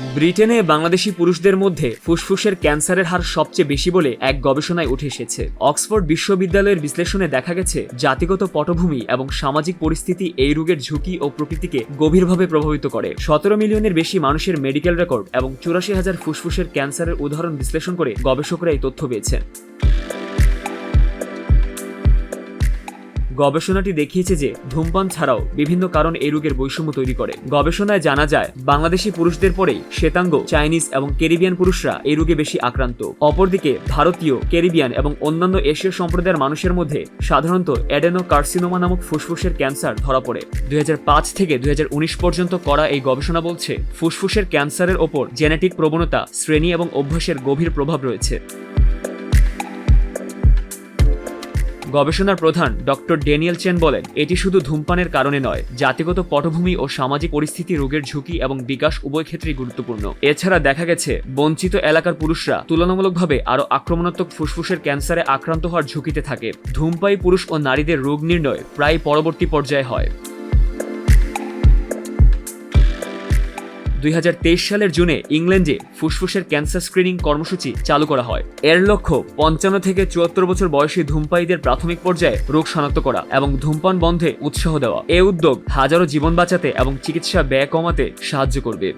ব্রিটেনে বাংলাদেশি পুরুষদের মধ্যে ফুসফুসের ক্যান্সারের হার সবচেয়ে বেশি বলে এক গবেষণায় উঠে এসেছে। অক্সফোর্ড বিশ্ববিদ্যালয়ের বিশ্লেষণে দেখা গেছে, জাতিগত পটভূমি এবং সামাজিক পরিস্থিতি এই রোগের ঝুঁকি ও প্রকৃতিকে গভীরভাবে প্রভাবিত করে। সতেরো মিলিয়নের বেশি মানুষের মেডিকেল রেকর্ড এবং চুরাশি হাজার ফুসফুসের ক্যান্সারের উদাহরণ বিশ্লেষণ করে গবেষকরা এই তথ্য পেয়েছেন। গবেষণাটি দেখিয়েছে যে ধূমপান ছাড়াও বিভিন্ন কারণ এই রোগের বৈষম্য তৈরি করে। গবেষণায় জানা যায়, বাংলাদেশি পুরুষদের পরেই শ্বেতাঙ্গ, চাইনিজ এবং ক্যারিবিয়ান পুরুষরা এই রোগে বেশি আক্রান্ত। অপরদিকে, ভারতীয়, ক্যারিবিয়ান এবং অন্যান্য এশীয় সম্প্রদায়ের মানুষের মধ্যে সাধারণত অ্যাডেনো কার্সিনোমা নামক ফুসফুসের ক্যান্সার ধরা পড়ে। দুই হাজার পাঁচ থেকে দুই হাজার উনিশ পর্যন্ত করা এই গবেষণা বলছে, ফুসফুসের ক্যান্সারের ওপর জেনেটিক প্রবণতা, শ্রেণি এবং অভ্যাসের গভীর প্রভাব রয়েছে। গবেষণার প্রধান ডক্টর ডেনিয়েল চেন বলেন, এটি শুধু ধূমপানের কারণে নয়, জাতিগত পটভূমি ও সামাজিক পরিস্থিতি, রোগের ঝুঁকি এবং বিকাশ উভয় ক্ষেত্রেই গুরুত্বপূর্ণ। এছাড়া দেখা গেছে, বঞ্চিত এলাকার পুরুষরা তুলনামূলকভাবে আরও আক্রমণাত্মক ফুসফুসের ক্যান্সারে আক্রান্ত হওয়ার ঝুঁকিতে থাকে। ধূমপায়ী পুরুষ ও নারীদের রোগ নির্ণয় প্রায় পরবর্তী পর্যায়ে হয়। দুই হাজার তেইশ সালের জুনে ইংল্যান্ডে ফুসফুসের ক্যান্সার স্ক্রিনিং কর্মসূচি চালু করা হয়। এর লক্ষ্য পঞ্চান্ন থেকে চুয়াত্তর বছর বয়সী ধূমপায়ীদের প্রাথমিক পর্যায়ে রোগ শনাক্ত করা এবং ধূমপান বন্ধে উৎসাহ দেওয়া। এ উদ্যোগ হাজারো জীবন বাঁচাতে এবং চিকিৎসা ব্যয় কমাতে সাহায্য করবে।